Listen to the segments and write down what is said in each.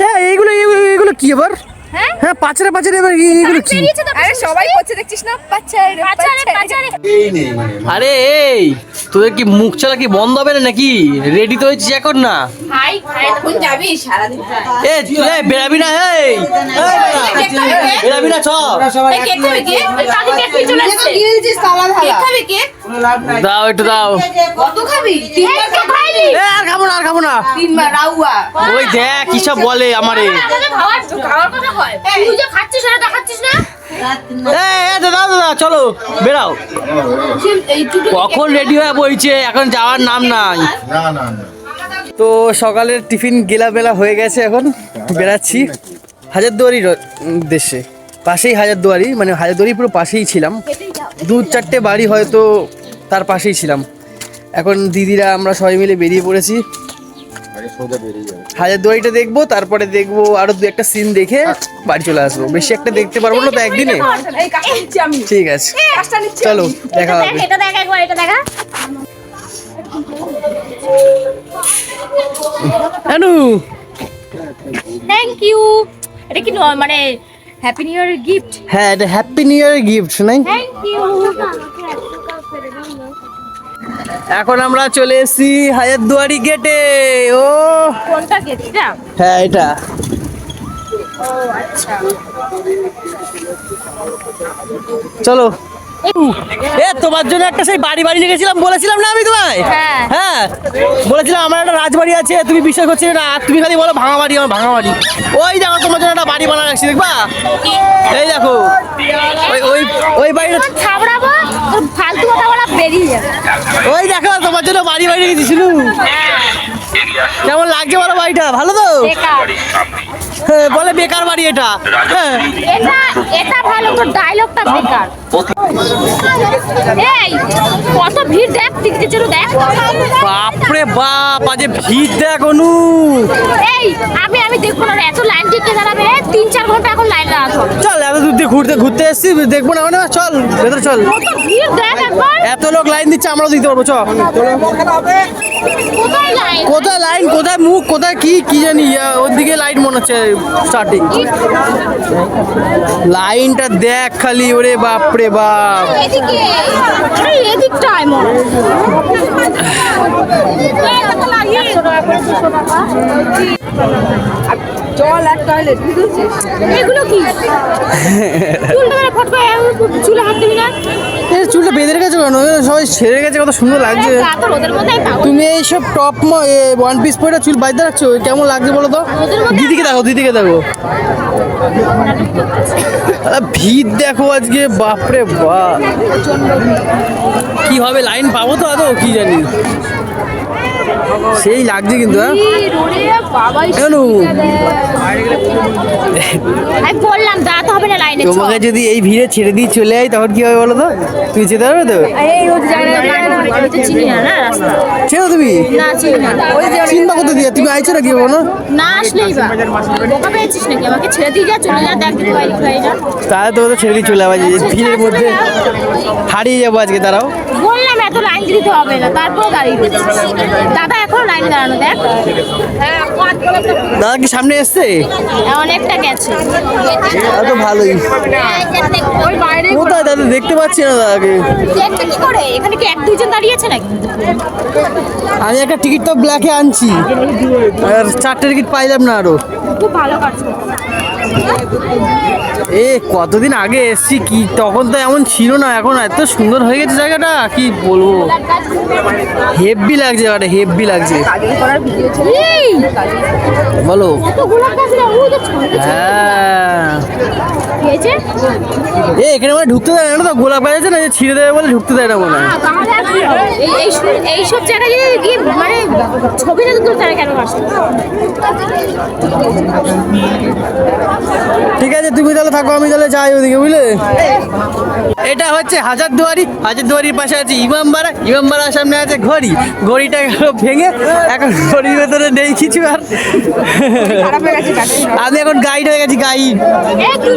হ্যাঁ এইগুলো এইগুলো এইগুলো কি এবার হ্যাঁ? হ্যাঁ পাঁচরে পাঁচরে এবার এইগুলো কি? আরে সবাই করছে দেখছিস না? পাচারে পাচারে পাচারে। আরে এই তোদের কি মুখ চালা কি বন্ধ হবে না নাকি? রেডি তো হয়েছিস এখন না? ভাই এখন যাবি? সারাদিন এ এ, বেরাবি না এই। বেরাবি না চ খাবে কে চলে আসছে? কেক খাবে কে? দাও একটু দাও। কত খাবি? তিনবার তো খাইলি। এ আর খাব না আর খাব না। তিনবার রাউয়া। ওই দেখ কি সব বলে আমারে। খাওয়ার খাওয়ার কথা কয় তুই যে খাচ্ছিস সেটা দেখাচ্ছিস না? এ এ, দাদা দাদা চলো বেরাও কখন রেডি হয়ে বইছে? এখন যাওয়ার নাম নাই। না না না। তো সকালের টিফিন গেলা বেলা হয়ে গেছে এখন। বেরাচ্ছি হাজারদুয়ারির দেশে। পাশেই হাজারদুয়ারি মানে হাজারদুয়ারি পুরো পাশেই ছিলাম। দু চারটে বাড়ি হয়তো তার পাশেই ছিলাম। এখন দিদিরা আমরা সবাই মিলে বেরিয়ে পড়েছি। হাজারদুয়ারিটা দেখব তারপরে দেখব আরও দু একটা সিন দেখে বাড়ি চলে আসব। বেশি একটা দেখতে পারব না তো একদিনে। ঠিক আছে। চলো দেখা হবে। এটা দেখ একবার এটা দেখা আনু থ্যাংক ইউ এটা কি মানে হ্যাপি নিউ ইয়ার গিফট হ্যাঁ এটা হ্যাপি নিউ ইয়ার গিফট নাই থ্যাংক ইউ এখন আমরা চলে এসেছি হাজারদুয়ারি গেটে ও। কোনটা গেটটা হ্যাঁ এটা। চলো। এ তোমার জন্য একটা সেই বাড়ি বাড়ি লিখেছিলাম বলেছিলাম না আমি তোমায়? হ্যাঁ। হ্যাঁ বলেছিলাম আমার একটা রাজবাড়ি আছে তুমি বিশ্বাস করছিলে না আর তুমি খালি বলো ভাঙা বাড়ি আমার ভাঙা বাড়ি। ওই দেখো তোমার জন্য একটা বাড়ি বানা রাখছি দেখবা? এই দেখো ওই ওই ওই বাড়িটা ছাবড়াবো? ফালতু কথা বলা বেরিয়ে যাবে। ওই দেখো তোমার জন্য বাড়ি বাড়ি রেখেছি শুনু। কেমন লাগছে বলো বাড়িটা? ভালো তো? হ্যাঁ, বলে বেকার বাড়ি এটা। হ্যাঁ। এটা এটা ভালো তো ডায়লগটা বেকার। এই কত ভিড় বাপরে বাপ আজ ভিড় দেখ অনু। এই আমি আমি দেখব না এত লাইন টিকে দাঁড়াবে। তিন চার ঘণ্টা এখন লাইন দাঁড়াতে চল এত দূর দিয়ে ঘুরতে ঘুরতে এসছি দেখব না না চল ভেতরে চল। এত লোক লাইন দিচ্ছে আমরাও দিতে পারব চ কোথায় লাইন কোথায় মুখ কোথায় কি কি জানি ওর দিকে লাইন মনে হচ্ছে স্টার্টিং লাইনটা দেখ খালি ওরে বাপরে বাপ। এদিকে আরে এদিকটায় মনে জল আর টয়লেট বুঝেছিস? এগুলো কি? চুলটা ফট করে চুলে হাত দিবি না? এ চুলটা বেঁধে রেখেছো কেন? সবাই ছেড়ে গেছে কত সুন্দর লাগছে। তুমি এইসব টপ ওয়ান পিস পরে চুল বাইতে রাখছো কেমন লাগছে বলো তো? দিদিকে দেখো দিদিকে দেখো। ভিড় দেখো আজকে বাপরে বাপ। কি হবে লাইন পাবো তো আদৌ? কি জানি। সেই লাগছে কিন্তু হ্যাঁ। বললাম দাঁড়াতে হবে না লাইনে তোমাকে যদি এই ভিড়ে ছেড়ে দিয়ে চলে যাই তখন কি হবে বলো তো? তুমি যেতে পারবে তো? চিনি চেনো তুমি? চিন্তা করতে দিয়ে? তুমি আইছো নাকি বলো? না আসলেই বা। বোকা পেয়েছিস নাকি? আমাকে ছেড়ে দিয়ে যা চলে যা দেখ দিদি ভাই ভাই যা তাহলে তোমাকে ছেড়ে দিয়ে চলে যাব ভিড়ের মধ্যে। হারিয়ে যাব আজকে দাঁড়াও। বললাম এত লাইন দিতে হবে না তারপর দাঁড়িয়ে দিচ্ছিস। দাদা এখন লাইন দাঁড়ানো দেখ। দাদা কি সামনে এসছে? অনেকটা গেছে। তা তো ভালোই। কোথায় দাদা? দেখতে পাচ্ছি না দাদাকে। কি করে? এখানে কি এক দুজন দাঁড়িয়েছে নাকি? আমি একটা টিকিট তো ব্ল্যাকে আনছি। আর চারটে টিকিট পাইলাম না আরও। খুব ভালো কাজ। এ কতদিন আগে এসছি কি? তখন তো এমন ছিল না এখন এত সুন্দর হয়ে গেছে জায়গাটা কি বলব? হেভি লাগছে জায়গাটা হেভি লাগছে। বলো। হ্যাঁ। কি হয়েছে এ এখানে মানে ঢুকতে দেয় না তো? গোলাপ গাছ আছে না যে ছিঁড়ে দেবে বলে ঢুকতে দেয় না মনে হয়। আহ, তাহলে আর কি হবে? এই এই এই সব জায়গায় যদি গিয়ে মানে ছবি তুলতে তারা কেন আসে? ঠিক আছে তুমি তাহলে থাকো আমি তাহলে যাই ওদিকে বুঝলে? এটা হচ্ছে হাজারদুয়ারি। হাজারদুয়ারির পাশে আছে ইমামবাড়া। ইমামবাড়ার সামনে আছে ঘড়ি। ঘড়িটা গেল ভেঙে এখন ঘড়ির ভেতরে নেই কিছু আর। আমি এখন গাইড হয়ে গেছি গাইড তুই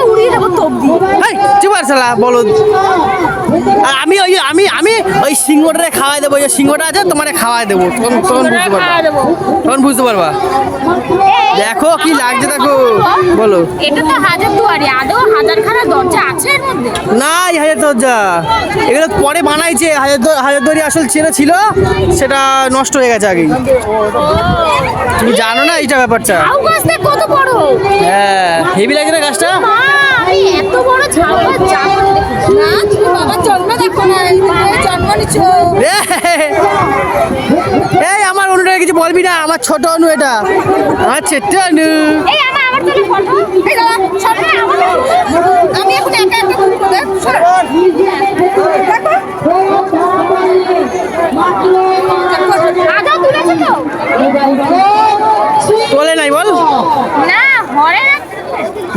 বাড়ি নিয়ে যাব তুই বেশি পাগলা মারবি তোকে উড়িয়ে দেবো তোপ দিয়ে এই চুপার শালা বলো। আর আমি ওই আমি আমি ওই সিংহটা খাওয়াই দেবো ওই যে সিংহটা আছে তোমারে খাওয়াই দেবো। তখন তখন বুঝতে পারবা। তখন বুঝতে পারবা। দেখো কি লাগছে দেখো। বলো। এটা তো হাজার দুয়ারি আদৌ হাজার খানা দরজা আছে এর মধ্যে? না এই হাজার দরজা। এগুলো পরে বানাইছে হাজার হাজার দড়ি আসল ছেলে ছিল সেটা নষ্ট হয়ে গেছে আগেই। তুমি জানো না এইটা ব্যাপারটা? কত বড়? হ্যাঁ হেভি লাগছে না গাছটা? আমি এত বড় ঝাউ গাছ না তুমি বাবার জন্ম দেখো না জন্ম নিচ্ছ। এই আমার অনুটা কিছু বলবি না আমার ছোট অনু এটা। আচ্ছা ছোট্ট এই আমার আমার তোলে ফটো এই দাদা সরবে আমার আমি এখন একা একা করব দেখ আদা তুলেছে তো তোলে নাই বল না হরে না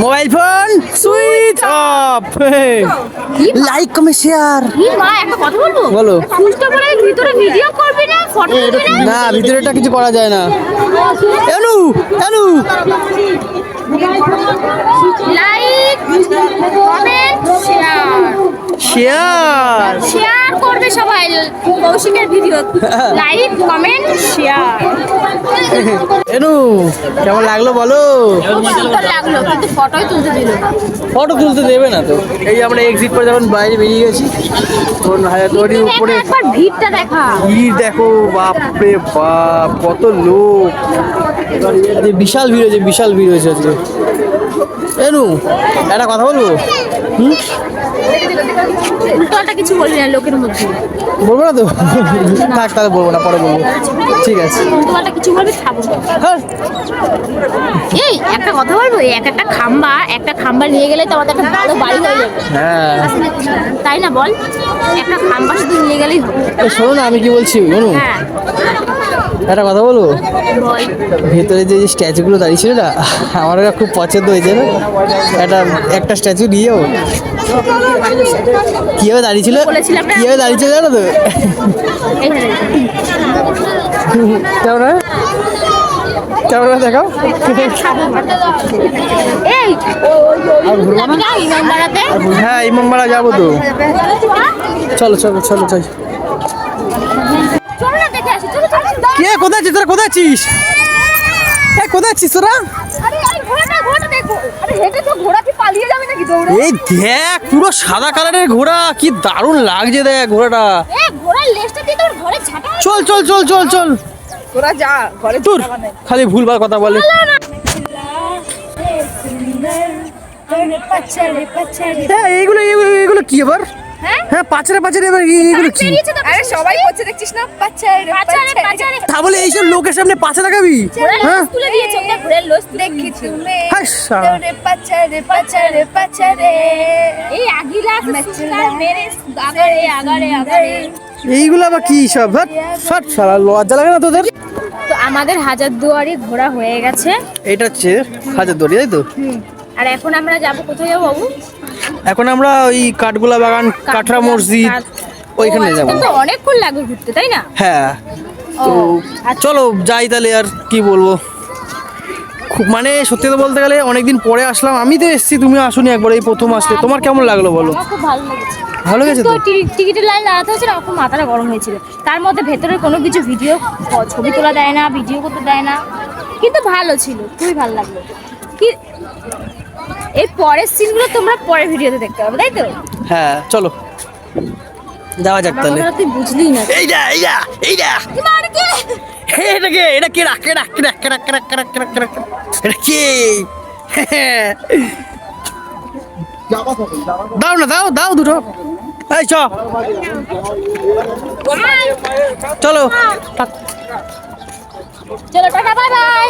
mobile phone switch off like comment share মা একটা কথা বলব? বলো। সুস্থ করে ভিতরে ভিডিও করবি না ফটো তুলবি না? না ভিতরেটা কিছু করা যায় না। এলু এলু like comment share share share করবে সবাই কৌশিকের ভিডিও লাইক কমেন্ট শেয়ার এনু কেমন লাগল বলো? লাগল কিন্তু ফটোই তুলতে দিল ফটো তুলতে দেবে না তো। এই আমরা এক্সিট করে যখন বাইরে বেরিয়ে গেছি তখন হাজার দুয়ারির উপরে একবার ভিড়টা দেখা। ভিড় দেখো বাপরে বাপ কত লোক। বিশাল ভিড় হয়েছে বিশাল ভিড় হয়েছে আজকে। এনু একটা কথা বলব? হুম? উল্টোটা কিছু বলবি না লোকের মধ্যে। বলব না তো? থাক তাহলে বলব না পরে বলব। ঠিক আছে। উল্টোপাল্টা কিছু বলবি খাব হ্যাঁ। এই একটা কথা বলব এক একটা খাম্বা একটা খাম্বা নিয়ে গেলে তো আমাদের একটা ভালো বাড়ি হয়ে যাবে। হ্যাঁ। তাই না বল? একটা খাম্বা শুধু নিয়ে গেলেই হবে। শোনো না আমি কি বলছি হ্যাঁ। একটা কথা বলব? বল ভেতরে যে স্ট্যাচুগুলো দাঁড়িয়ে ছিল না আমার খুব পছন্দ হয়েছে না? একটা একটা স্ট্যাচু নিয়েও। কীভাবে দাঁড়িয়েছিল? বলেছিলাম না। কীভাবে দাঁড়িয়েছিল জানো তো? কেমন হয়? কেমন হয় দেখাও হ্যাঁ ইমামবাড়া যাব তো। চলো চলো চলো চল। কে কোথায় আছিস তোরা? কোথায় আছিস? হ্যাঁ কোথায় আছিস তোরা? এই দেখ পুরো সাদা কালারের ঘোড়া কি দারুণ লাগছে দেখ ঘোড়াটা। চল চল চল চল চল। খালি ভুলবার কথা বলে। এইগুলো এইগুলো কি আবার? হ্যাঁ? হ্যাঁ পাচারে পাচারে এবার এই- এইগুলো কি? আরে সবাই করছে দেখছিস না? পাচারে পাচারে তা বলে এইসব লোকের সামনে পাচা লাগাবি? হ্যাঁ? তুলে দিয়েছে তুলে দেখি তুমি। হাস শালা। রে বাচ্চা রে বাচ্চা রে বাচ্চা রে এই আগিলা মেরে আগারে আগারে আগারে। এইগুলো আবার কি সব? হ্যাট সট শালা লজ্জা লাগে না তোদের? তো আমাদের হাজার দুয়ারি ঘোরা হয়ে গেছে। এটা হচ্ছে হাজার দড়ি তাই তো? আর এখন আমরা যাব কোথায় যাব বাবু? এখন আমরা ওই কাঠগোলা বাগান কাঠরা মসজিদ ওইখানে যাব। অনেকক্ষণ লাগবে ঘুরতে তাই না? হ্যাঁ। তো আচ্ছা। চলো যাই তাহলে আর কি বলব। খুব মানে সত্যি কথা বলতে গেলে অনেকদিন পরে আসলাম। আমি তো এসেছি তুমি আসুনি একবার এই প্রথম আসলে। তোমার কেমন লাগল বলো? খুব ভালো লেগেছে। ভালো গেছে তো? টিকিটের লাইন দাঁড়াতে হয়েছিল খুব মাথাটা গরম হয়েছিল। তার মধ্যে ভেতরে কোনো কিছু ভিডিও ছবি তোলা দেয় না ভিডিও করতে দেয় না। কিন্তু ভালো ছিল খুবই ভালো লাগল। কি এর পরের সিনগুলো তোমরা পরের ভিডিওতে দেখতে পাবে তাই তো? হ্যাঁ চলো। যাওয়া যাক তাহলে। তুই বুঝলি না। এই যা এইটা এইটা এইটা এবার কে? হে, এটা কে? এটা কে রাখ কে রাখ কে রাখ কে রাখ কে রাখ কে রাখ কে রাখ কে রাখ এটা কে? দাও না দাও দাও দুটো। এই চ। চলো। চলো টাটা বাই বাই।